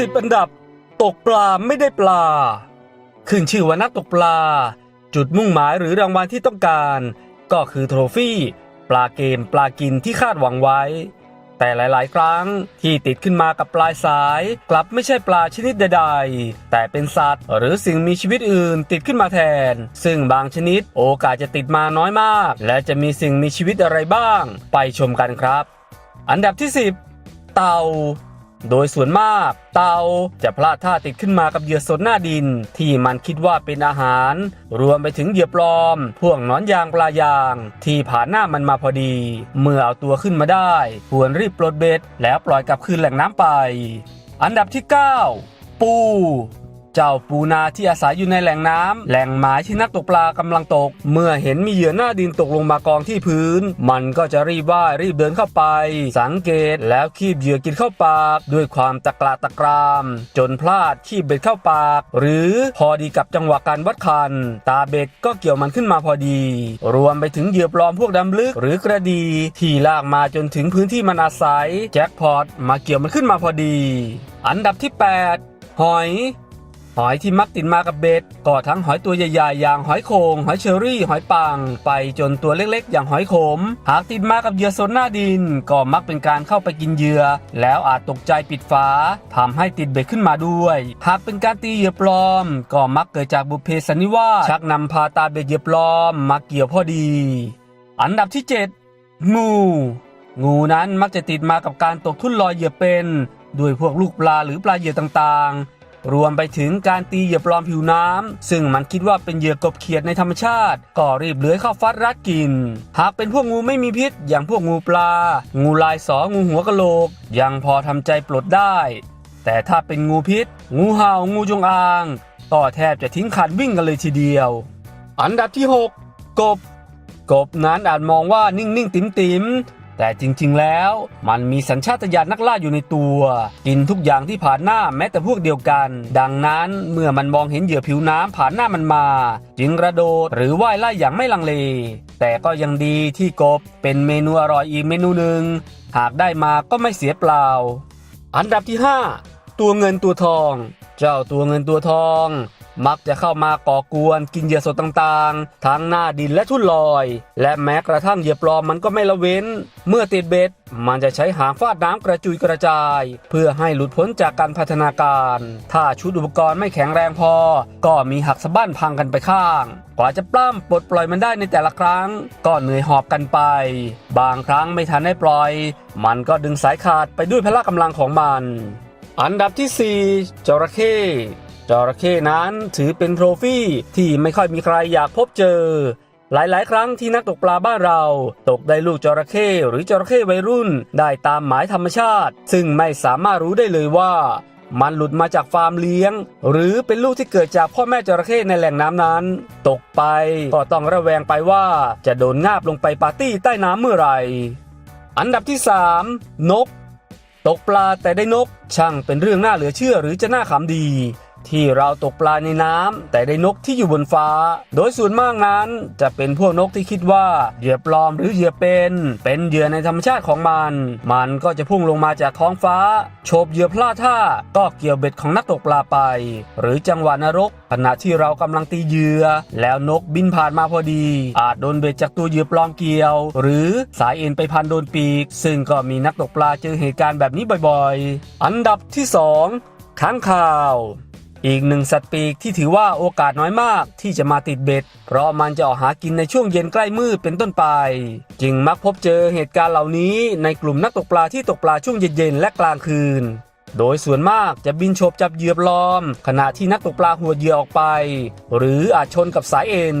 สิบอันดับ ตกปลาไม่ได้ปลา ขึ้นชื่อว่านักตกปลา จุดมุ่งหมายหรือรางวัลที่ต้องการ ก็คือโทรฟี่ ปลาเกมปลากินที่คาดหวังไว้ แต่หลาย ๆ ครั้งที่ติดขึ้นมากับปลายสาย กลับไม่ใช่ปลาชนิดใด ๆ แต่เป็นสัตว์ หรือสิ่งมีชีวิตอื่นติดขึ้นมาแทน ซึ่งบางชนิดโอกาสจะติดมาน้อยมาก และจะมีสิ่งมีชีวิตอะไรบ้าง ไปชมกันครับ อันดับที่ 10 เต่า โดยส่วนมากเต่าจะพลาดท่าติดขึ้นมากับเหยื่อสนหน้าดิน ที่มันคิดว่าเป็นอาหาร รวมไปถึงเหยื่อปลอม พวกนอนยางปลายาง ที่ผ่านหน้ามันมาพอดี เมื่อเอาตัวขึ้นมาได้ ควรรีบปลดเบ็ดแล้วปล่อยกลับคืนแหล่งน้ำไป อันดับที่ 9 ปู เจ้าปูนาที่อาศัยอยู่ในแหล่งน้ำแหล่งหมายที่นักตกปลากำลังตก เมื่อเห็นมีเหยื่อหน้าดินตกลงมากองที่พื้น มันก็จะรีบว่ายรีบเดินเข้าไป สังเกตแล้วคีบเหยื่อกินเข้าปาก ด้วยความตะกละตะกราม จนพลาดคีบเบ็ดเข้าปาก หรือพอดีกับจังหวะการวัดคัน ตาเบ็ดก็เกี่ยวมันขึ้นมาพอดี รวมไปถึงเหยื่อปลอมพวกดำลึก หรือกระดีที่ลากมาจนถึงพื้นที่มันอาศัย แจ็คพอตมาเกี่ยวมันขึ้นมาพอดี อันดับที่ 8 หอย อยที่มักติดมากับเบ็ดก็ทั้งหอยตัวใหญ่ๆ อย่างหอยโขงหอยเชอรี่ หอยปัง ไปจนตัวเล็กๆ อย่างหอยขม หากติดมากับเหยื่อสนหน้าดิน ก็มักเป็นการเข้าไปกินเหยื่อแล้วอาจตกใจปิดฝาทำให้ติดเบ็ดขึ้นมาด้วย หากเป็นการตีเหยื่อปลอม ก็มักเกิดจากบุพเพสันนิวาสชักนำพาตาเบ็ดเหยื่อปลอมมาเกี่ยวพอดี อันดับที่ 7 งูงูนั้นมักจะติดมากับการตกทุ่นลอยเหยื่อเป็น ด้วยพวกลูกปลาหรือปลาเหยื่อต่างๆ รวมไปถึงการตีเหยื่อปลอมผิวน้ำซึ่งมันคิดว่าเป็นเหยื่อกบเขียดในธรรมชาติ ก็รีบเลื้อยเข้าฟัดรัดกิน หากเป็นพวกงูไม่มีพิษ อย่างพวกงูปลา งูลายสองูหัวกะโหลก ยังพอทำใจปลดได้ แต่ถ้าเป็นงูพิษ งูเห่างูจงอางก็แทบจะทิ้งขันวิ่งกันเลยทีเดียว อันดับที่ 6 กบ กบนั้นอาจมองว่านิ่งๆติ๋มๆ แต่จริงๆแล้ว มันมีสัญชาตญาณนักล่าอยู่ในตัว กินทุกอย่างที่ผ่านหน้าแม้แต่พวกเดียวกัน ดังนั้นเมื่อมันมองเห็นเหยื่อผิวน้ำผ่านหน้ามันมา จึงกระโดดหรือว่ายไล่อย่างไม่ลังเล แต่ก็ยังดีที่กบเป็นเมนูอร่อยอีกเมนูหนึ่งหากได้มาก็ไม่เสียเปล่า อันดับที่ 5 ตัวเงินตัวทอง เจ้าตัวเงินตัวทอง มักจะเข้ามาก่อกวนกินเหยื่อสดต่างๆ ทั้งหน้าดินและทุ่นลอย และแม้กระทั่งเหยื่อปลอมมันก็ไม่ละเว้น เมื่อติดเบ็ด มันจะใช้หางฟาดน้ำกระจุยกระจาย เพื่อให้หลุดพ้นจากการพัฒนาการ ถ้าชุดอุปกรณ์ไม่แข็งแรงพอ ก็มีหักสะบั้นพังกันไปข้าง กว่าจะปล้ำปลดปล่อยมันได้ในแต่ละครั้ง ก็เหนื่อยหอบกันไป บางครั้งไม่ทันได้ปล่อย มันก็ดึงสายขาดไปด้วยพละกำลังของมัน อันดับที่ 4 จระเข้ จระเข้นั้นถือเป็นโทรฟี่ที่ไม่ค่อยมีใครอยากพบเจอ หลายๆ ครั้งที่นักตกปลาบ้านเรา ตกได้ลูกจระเข้หรือจระเข้วัยรุ่นได้ตามหมายธรรมชาติ ซึ่งไม่สามารถรู้ได้เลยว่ามันหลุดมาจากฟาร์มเลี้ยง หรือเป็นลูกที่เกิดจากพ่อแม่จระเข้ในแหล่งน้ำนั้น ตกไปก็ต้องระแวงไปว่าจะโดนงาบลงไปปาร์ตี้ใต้น้ำเมื่อไหร่ อันดับที่ 3 นก ตกปลาแต่ได้นก ช่างเป็นเรื่องน่าเหลือเชื่อหรือจะน่าขำดี ที่เราตกปลาในน้ำแต่ได้นกที่อยู่บนฟ้า โดยส่วนมากนั้นจะเป็นพวกนกที่คิดว่าเหยื่อปลอมหรือเหยื่อเป็น เป็นเหยื่อในธรรมชาติของมัน มันก็จะพุ่งลงมาจากท้องฟ้าโฉบเหยื่อพลาดท่าก็เกี่ยวเบ็ดของนักตกปลาไป หรือจังหวะนรก ขณะที่เรากำลังตีเหยื่อแล้วนกบินผ่านมาพอดี อาจโดนเบ็ดจากตัวเหยื่อปลอมเกี่ยว หรือสายเอ็นไปพันโดนปีก ซึ่งก็มีนักตกปลาเจอเหตุการณ์แบบนี้บ่อยๆ อันดับที่สองค้างคาว อีกหนึ่งสัตว์ปีกที่ถือว่าโอกาสน้อยมากที่จะมาติดเบ็ด เพราะมันจะออกหากินในช่วงเย็นใกล้มืดเป็นต้นไป จึงมักพบเจอเหตุการณ์เหล่านี้ในกลุ่มนักตกปลาที่ตกปลาช่วงเย็นๆและกลางคืน โดยส่วนมากจะบินโฉบจับเหยื่อปลอม ขณะที่นักตกปลาหัวเหยื่อออกไป หรืออาจชนกับสายเอ็น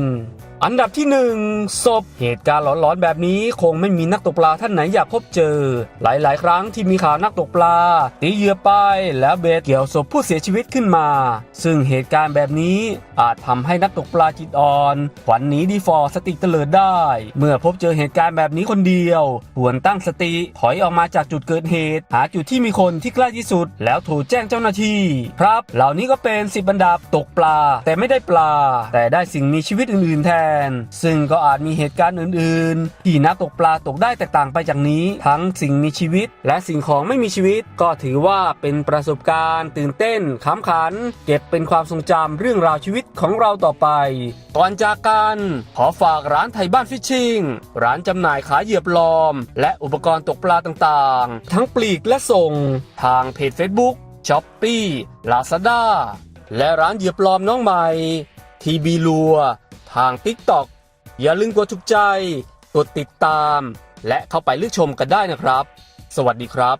อันดับที่หนึ่งศพเหตุการณ์หลอนๆแบบนี้คงไม่มีนักตกปลาท่านไหนอยากพบเจอ หลายๆ ครั้งที่มีข่าวนักตกปลา ตีเหยื่อไปแล้วเบ็ดเกี่ยวศพผู้เสียชีวิตขึ้นมา ซึ่งเหตุการณ์แบบนี้อาจทำให้นักตกปลาจิตอ่อนขวัญหนีดีฟอร์สติเตลิดได้ เมื่อพบเจอเหตุการณ์แบบนี้คนเดียวควรตั้งสติถอยออกมาจากจุดเกิดเหตุ หาจุดที่มีคนที่ใกล้ที่สุด แล้วโทรแจ้งเจ้าหน้าที่ ครับ เหล่านี้ก็เป็นสิบอันดับตกปลา แต่ไม่ได้ปลา แต่ได้สิ่งมีชีวิตอื่นๆแทนซึ่งก็อาจมีเหตุการณ์อื่น ๆ ที่นักตกปลาตกได้แตกต่างไปจากนี้ ทั้งสิ่งมีชีวิต และสิ่งของไม่มีชีวิต ก็ถือว่าเป็นประสบการณ์ ตื่นเต้นขำขัน เก็บเป็นความทรงจำเรื่องราวชีวิตของเราต่อไป ก่อนจากกันขอฝากร้านไทยบ้านฟิชชิงร้านจำหน่ายขายเหยื่อปลอม และอุปกรณ์ตกปลาต่าง ๆ ทั้งปลีกและส่ง ทางเพจ Facebook s h o p e e Lazada และร้านเหยื่อปลอมน้องใหม่ทีบีลัว ทาง TikTok อย่าลืมกดถูกใจ กดติดตาม และเข้าไปเลือกชมกันได้นะครับ สวัสดีครับ